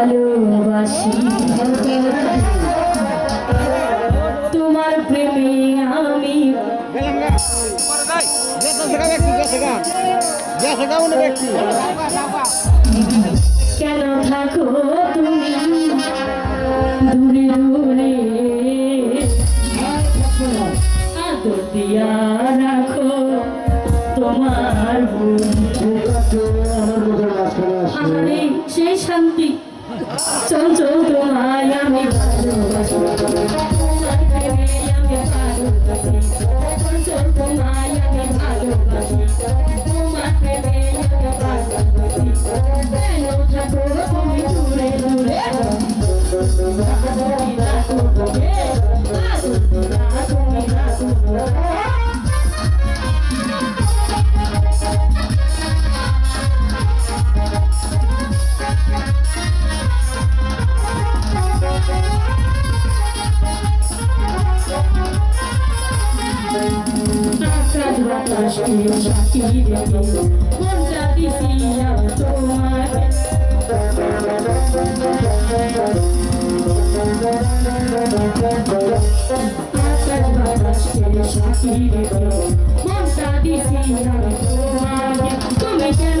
ভালোবাসি তোমার প্রেমে আমি কেন থাকো তুমি দূরে দূরে আদর দিয়া রাখো তোমার সেই শান্তি চঞ্চল তোমায় আমি ভালোবাসি আকাশ বাতাস প্রিয় সাথী রে মনটা দিছি আমি তোমাকে আকাশ বাতাস প্রিয় সাথী রে মনটা দিছি আমি তোমাকে তুমি কেন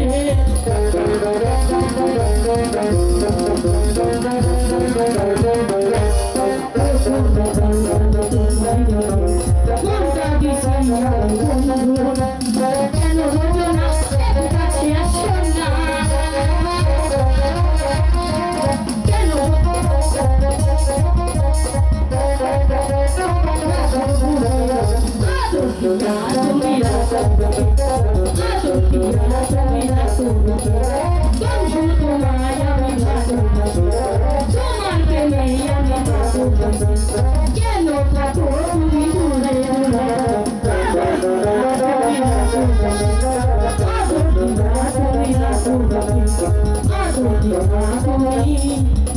আদর তোমার রাখো